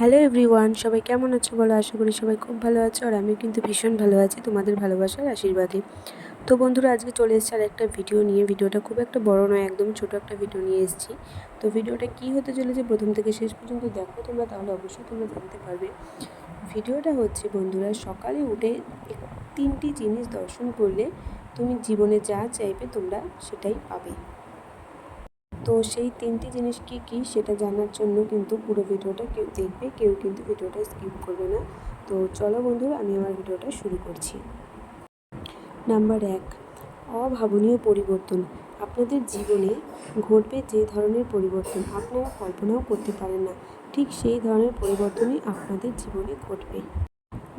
Hello everyone, সবাই কেমন আছো বলো? আশা করি সবাই খুব ভালো আছো আর আমি কিন্তু ভীষণ ভালো আছি তোমাদের ভালোবাসার আশীর্বাদে। তো বন্ধুরা, আজকে চলে এসেছি আর একটা ভিডিও নিয়ে। ভিডিওটা খুব একটা বড় নয়, একদম ছোট একটা ভিডিও নিয়ে এসেছি। তো ভিডিওটা কী হতে চলেছে প্রথম থেকে শেষ পর্যন্ত দেখো তোমরা, তাহলে অবশ্যই তোমরা জানতে পারবে। ভিডিওটা হচ্ছে, বন্ধুরা, সকালে উঠে তিনটি জিনিস দর্শন করলে তুমি জীবনে যা চাইবে তোমরা সেটাই পাবে। তো সেই তিনটি জিনিস কি কি সেটা জানার জন্য কিন্তু পুরো ভিডিওটা কেউ দেখবে, কেউ কিন্তু ভিডিওটা স্কিপ করবে না। তো চলো বন্ধুরা, আমি আমার ভিডিওটা শুরু করছি। নাম্বার এক, অভাবনীয় পরিবর্তন। আপনাদের জীবনে ঘটবে যে ধরনের পরিবর্তন আপনারা কল্পনাও করতে পারেন না। ঠিক সেই ধরনের পরিবর্তনই আপনাদের জীবনে ঘটবে।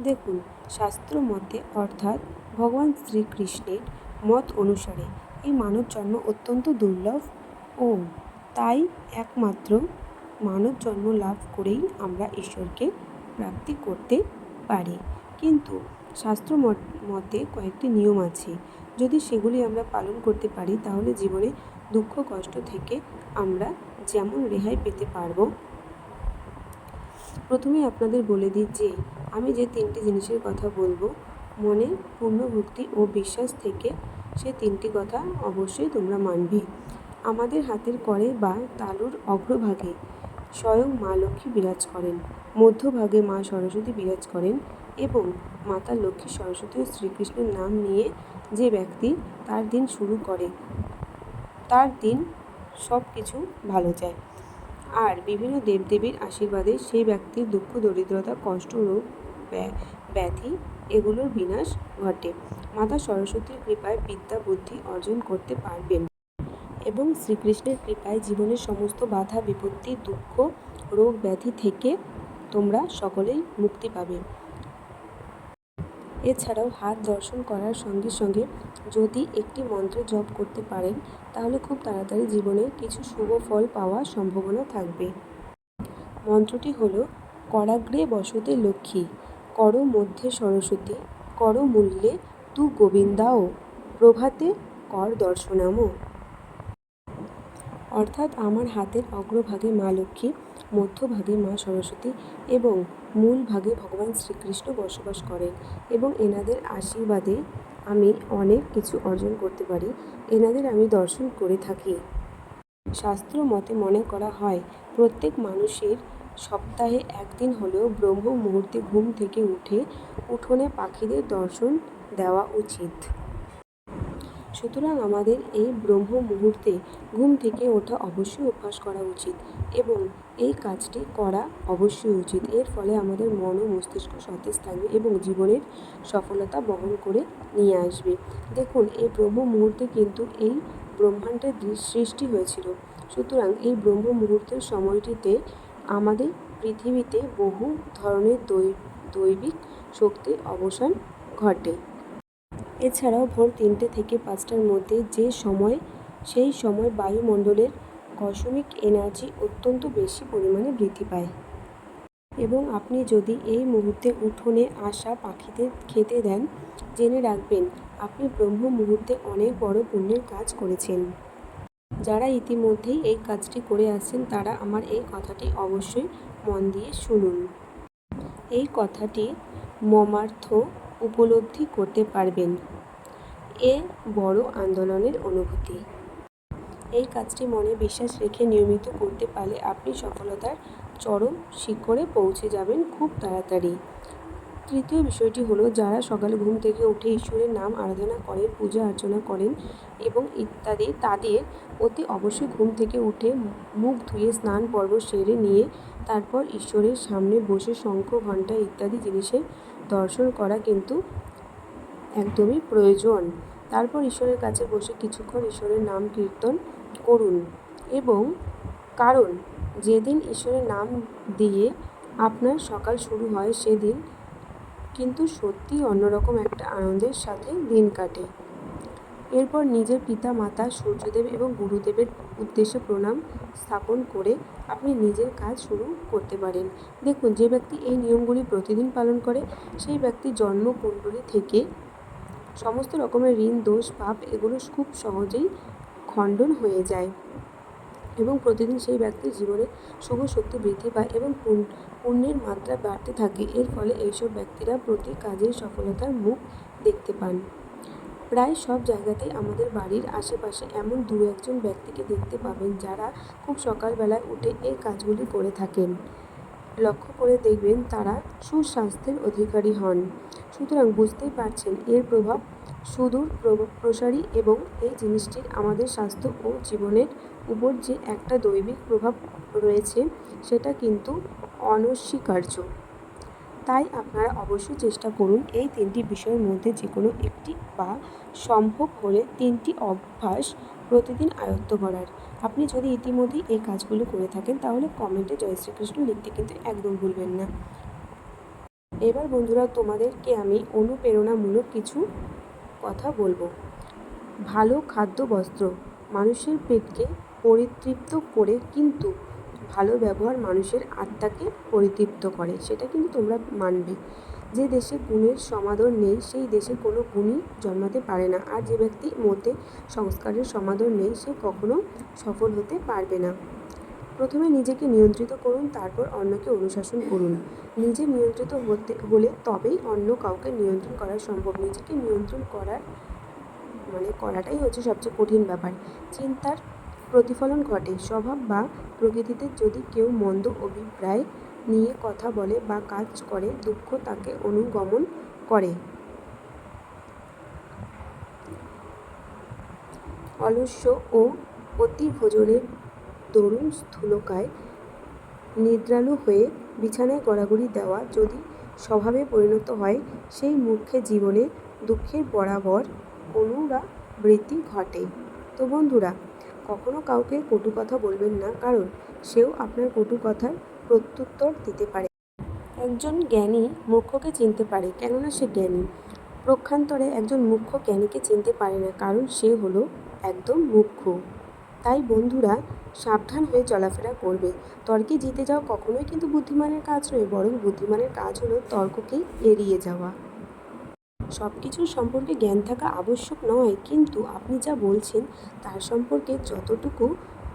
দেখুন, শাস্ত্র মতে অর্থাৎ ভগবান শ্রীকৃষ্ণের মত অনুসারে এই মানব জন্ম অত্যন্ত দুর্লভ ও, তাই একমাত্র মানব জন্ম লাভ করেই আমরা ঈশ্বরকে প্রাপ্তি করতে পারি। কিন্তু শাস্ত্র মত- কয়েকটি নিয়ম আছে। যদি সেগুলি আমরা পালন করতে পারি, তাহলে জীবনে দুঃখ, কষ্ট থেকে আমরা যেমন রেহাই পেতে পারব। প্রথমেই আপনাদের বলে দিই যে, আমি যে তিনটি জিনিসের কথা বলব, মনে, পূর্ণ ভক্তি ও বিশ্বাস থেকে সে তিনটি কথা অবশ্যই তোমরা মানবে। আমাদের হাতের করে বা তালুর অগ্রভাগে স্বয়ং মা লক্ষ্মী বিরাজ করেন। মধ্যভাগে মা সরস্বতী বিরাজ করেন এবং মাতা লক্ষ্মী সরস্বতী ও শ্রীকৃষ্ণের নাম নিয়ে যে ব্যক্তি তার দিন শুরু করে, তার দিন সব কিছু ভালো যায়। আর বিভিন্ন দেবদেবীর আশীর্বাদে সেই ব্যক্তির দুঃখ, দরিদ্রতা, কষ্ট, রোগ, ব্যা- ব্যাধি এগুলোর বিনাশ ঘটে। মাতা সরস্বতীর কৃপায় বিদ্যা, বুদ্ধি অর্জন করতে পারবেন। এবং শ্রীকৃষ্ণের কৃপায় জীবনের সমস্ত বাধা, বিপত্তি, দুঃখ, রোগ, ব্যাধি থেকে তোমরা সকলেই মুক্তি পাবে। এছাড়াও হাত দর্শন করার সঙ্গে সঙ্গে যদি একটি মন্ত্র জপ করতে পারেন, তাহলে খুব তাড়াতাড়ি জীবনে কিছু শুভ ফল পাওয়ার সম্ভাবনা থাকবে। মন্ত্রটি হল, করাগ্রে বসতে লক্ষ্মী, কর মধ্যে সরস্বতী, কর মূল্যে তু গোবিন্দাও, প্রভাতে কর দর্শনামো। অর্থাৎ আমার হাতের অগ্রভাগে মা লক্ষ্মী, মধ্যভাগে মা সরস্বতী এবং মূল ভাগে ভগবান শ্রীকৃষ্ণ বসবাস করেন এবং এনাদের আশীর্বাদে আমি অনেক কিছু অর্জন করতে পারি, এনাদের আমি দর্শন করে থাকি। শাস্ত্র মতে মনে করা হয়, প্রত্যেক মানুষের সপ্তাহে একদিন হলেও ব্রহ্ম মুহূর্তে ঘুম থেকে উঠে উঠোনে পাখিদের দর্শন দেওয়া উচিত। সুতরাং আমাদের এই ব্রহ্ম মুহূর্তে ঘুম থেকে ওঠা অবশ্যই অভ্যাস করা উচিত এবং এই কাজটি করা অবশ্যই উচিত। এর ফলে আমাদের মন ও মস্তিষ্ক সতেজ থাকবে এবং জীবনের সফলতা বহন করে নিয়ে আসবে। দেখুন, এই ব্রহ্ম মুহূর্তে কিন্তু এই ব্রহ্মাণ্ডের সৃষ্টি হয়েছিল। সুতরাং এই ব্রহ্ম মুহূর্তের সময়টিতে আমাদের পৃথিবীতে বহু ধরনের দৈবিক শক্তির অবসান ঘটে। এছাড়াও ভোর তিনটে থেকে পাঁচটার মধ্যে যে সময়, সেই সময় বায়ুমণ্ডলের কসমিক এনার্জি অত্যন্ত বেশি পরিমাণে বৃদ্ধি পায়। এবং আপনি যদি এই মুহূর্তে উঠোনে আসা পাখিদের খেতে দেন, জেনে রাখবেন আপনি ব্রহ্ম মুহূর্তে অনেক বড় পুণ্যের কাজ করেছেন। যারা ইতিমধ্যেই এই কাজটি করে আসছেন, তারা আমার এই কথাটি অবশ্যই মন দিয়ে শুনুন। এই কথাটি মমার্থ উপলব্ধি করতে পারবেন। এ বড় আন্দোলনের অনুভূতি। এই কাজটি মনে বিশ্বাস রেখে নিয়মিত করতে পারলে আপনি সফলতার চরম শিখরে পৌঁছে যাবেন খুব তাড়াতাড়ি। তৃতীয় বিষয়টি হলো, যারা সকালে ঘুম থেকে উঠে ঈশ্বরের নাম আরাধনা করেন, পূজা অর্চনা করেন এবং ইত্যাদি, তাদের অতি অবশ্যই ঘুম থেকে উঠে মুখ ধুয়ে স্নান পর্ব সেরে নিয়ে তারপর ঈশ্বরের সামনে বসে শঙ্খ, ঘণ্টা ইত্যাদি জিনিসের দর্শন করা কিন্তু একদমই প্রয়োজন। তারপর ঈশ্বরের কাছে বসে কিছুক্ষণ ঈশ্বরের নাম কীর্তন করুন এবং কারণ, যেদিন ঈশ্বরের নাম দিয়ে আপনার সকাল শুরু হয়, সেদিন কিন্তু সত্যিই অন্যরকম একটা আনন্দের সাথে দিন কাটে। এরপর নিজের পিতা, মাতা, সূর্যদেব এবং গুরুদেবের উদ্দেশ্যে প্রণাম স্থাপন করে আপনি নিজের কাজ শুরু করতে পারেন। দেখুন, যে ব্যক্তি এই নিয়মগুলি প্রতিদিন পালন করে, সেই ব্যক্তি জন্ম জন্মকুণ্ডলী থেকে সমস্ত রকমের ঋণ, দোষ, পাপ এগুলো খুব সহজেই খণ্ডন হয়ে যায়। এবং প্রতিদিন সেই ব্যক্তির জীবনে শুভ শক্তি বৃদ্ধি পায় এবং পুণ- পুণ্যের মাত্রা বাড়তে থাকে। এর ফলে এইসব ব্যক্তিরা প্রতি কাজের সফলতার মুখ দেখতে পান। প্রায় সব জায়গাতেই আমাদের বাড়ির আশেপাশে এমন দু একজন ব্যক্তিকে দেখতে পাবেন যারা খুব সকালবেলায় উঠে এই কাজগুলি করে থাকেন। লক্ষ্য করে দেখবেন তারা সুস্বাস্থ্যের অধিকারী হন। সুতরাং বুঝতেই পারছেন এর প্রভাব সুদূর প্রসারী এবং এই জিনিসটির আমাদের স্বাস্থ্য ও জীবনের উপর যে একটা দৈবিক প্রভাব রয়েছে, সেটা কিন্তু অনস্বীকার্য। তাই আপনারা অবশ্যই চেষ্টা করুন এই তিনটি বিষয়ের মধ্যে যে কোনো একটি বা সম্ভব হলে তিনটি অভ্যাস প্রতিদিন আয়ত্ত করার। আপনি যদি ইতিমধ্যেই এই কাজগুলো করে থাকেন, তাহলে কমেন্টে জয় শ্রীকৃষ্ণ লিখতে কিন্তু একদম ভুলবেন না। এবার বন্ধুরা, তোমাদেরকে আমি অনুপ্রেরণামূলক কিছু কথা বলব। ভালো খাদ্য বস্ত্র মানুষের পেটকে পরিতৃপ্ত করে কিন্তু ভালো ব্যবহার মানুষের আত্মাকে পরিতৃপ্ত করে, সেটা কিন্তু তোমরা মানবে। যে দেশে গুণের সমাদর নেই, সেই দেশে কোনো গুণই জন্মাতে পারে না। আর যে ব্যক্তির মধ্যে সংস্কারের সমাদর নেই, সে কখনো সফল হতে পারবে না। প্রথমে নিজেকে নিয়ন্ত্রিত করুন, তারপর অন্যকে অনুশাসন করুন। নিজে নিয়ন্ত্রিত হতে, হলে তবেই অন্য কাউকে নিয়ন্ত্রণ করা সম্ভব। নিজেকে নিয়ন্ত্রণ করার মানে করাটাই হচ্ছে সবচেয়ে কঠিন ব্যাপার। চিন্তার প্রতিফলন ঘটে। স্বভাব বা প্রকৃতিতে যদি কেউ মন্দ অভিপ্রায় নিয়ে কথা বলে বা কাজ করে, দুঃখ তাকে অনুগমন করে। অলস্য ও অতি ভোজনের দরুণ স্থূলকায় নিদ্রালু হয়ে বিছানায় গড়াগড়ি দেওয়া যদি স্বভাবে পরিণত হয়, সেই মূর্খের জীবনে দুঃখের বরাবর অনুরাবৃত্তি ঘটে। তো বন্ধুরা, কখনো কাউকে কটু কথা বলবেন না, কারণ সেও আপনার কটু কথার প্রত্যুত্তর দিতে পারে। একজন জ্ঞানী মূর্খকে চিনতে পারে, কেননা সে জ্ঞানী। প্রক্ষান্তরে একজন মুখ্য জ্ঞানীকে চিনতে পারে না, কারণ সে হলো একদম মুখ্য তাই বন্ধুরা, সাবধান হয়ে চলাফেরা করবে। তর্কে জিতে যাওয়া কখনোই কিন্তু বুদ্ধিমানের কাজ নয়, বরং বুদ্ধিমানের কাজ হলো তর্ককে এড়িয়ে যাওয়া। সব কিছুর সম্পর্কে জ্ঞান থাকা আবশ্যক নয়, কিন্তু আপনি যা বলছেন তার সম্পর্কে যতটুকু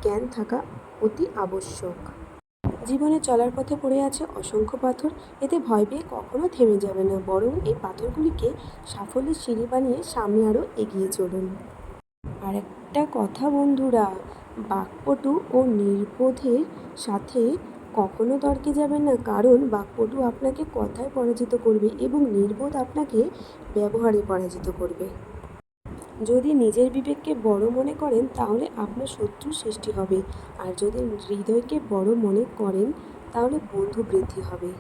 জ্ঞান থাকা অতি আবশ্যক। জীবনে চলার পথে পড়ে আছে অসংখ্য পাথর, এতে ভয় পেয়ে কখনো থেমে যাবে না, বরং এই পাথরগুলিকে সাফল্যের সিঁড়ি বানিয়ে সামনে আরও এগিয়ে চলুন। আর একটা কথা বন্ধুরা, বাকপটু ও নির্বোধের সাথে কখনো তর্কে যাবেন না, কারণ বাকপটু আপনাকে কথায় পরাজিত করবে এবং নির্বোধ আপনাকে ব্যবহারে পরাজিত করবে। যদি নিজের বিবেককে বড় মনে করেন, তাহলে আপনার শত্রু সৃষ্টি হবে। আর যদি হৃদয়কে বড় মনে করেন, তাহলে বন্ধু বৃদ্ধি হবে।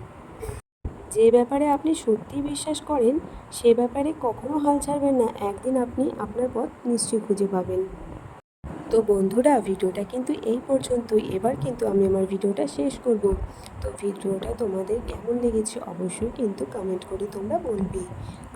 যে ব্যাপারে আপনি সত্যি বিশ্বাস করেন, সে ব্যাপারে কখনো হাল ছাড়বেন না। একদিন আপনি আপনার পথ নিশ্চয়ই খুঁজে পাবেন। তো বন্ধুরা, ভিডিওটা কিন্তু এই পর্যন্তই। এবার কিন্তু আমি আমার ভিডিওটা শেষ করব। তো ভিডিওটা তোমাদের কেমন লেগেছে অবশ্যই কিন্তু কমেন্ট করে তোমরা বলবে।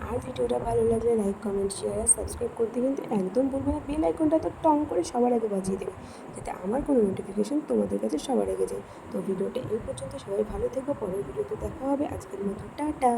আর ভিডিওটা ভালো লাগলে লাইক কমেন্ট শেয়ার আর সাবস্ক্রাইব করতে কিন্তু একদম বলবে না। বেল আইকনটা তো টং করে সবার আগে বাজিয়ে দেবে, যাতে আমার কোনো নোটিফিকেশন তোমাদের কাছে সবার আগে যায়। তো ভিডিওটা এই পর্যন্ত। সবাই ভালো থেকো। পরের ভিডিওতে দেখা হবে। আজকের মতো টাটা।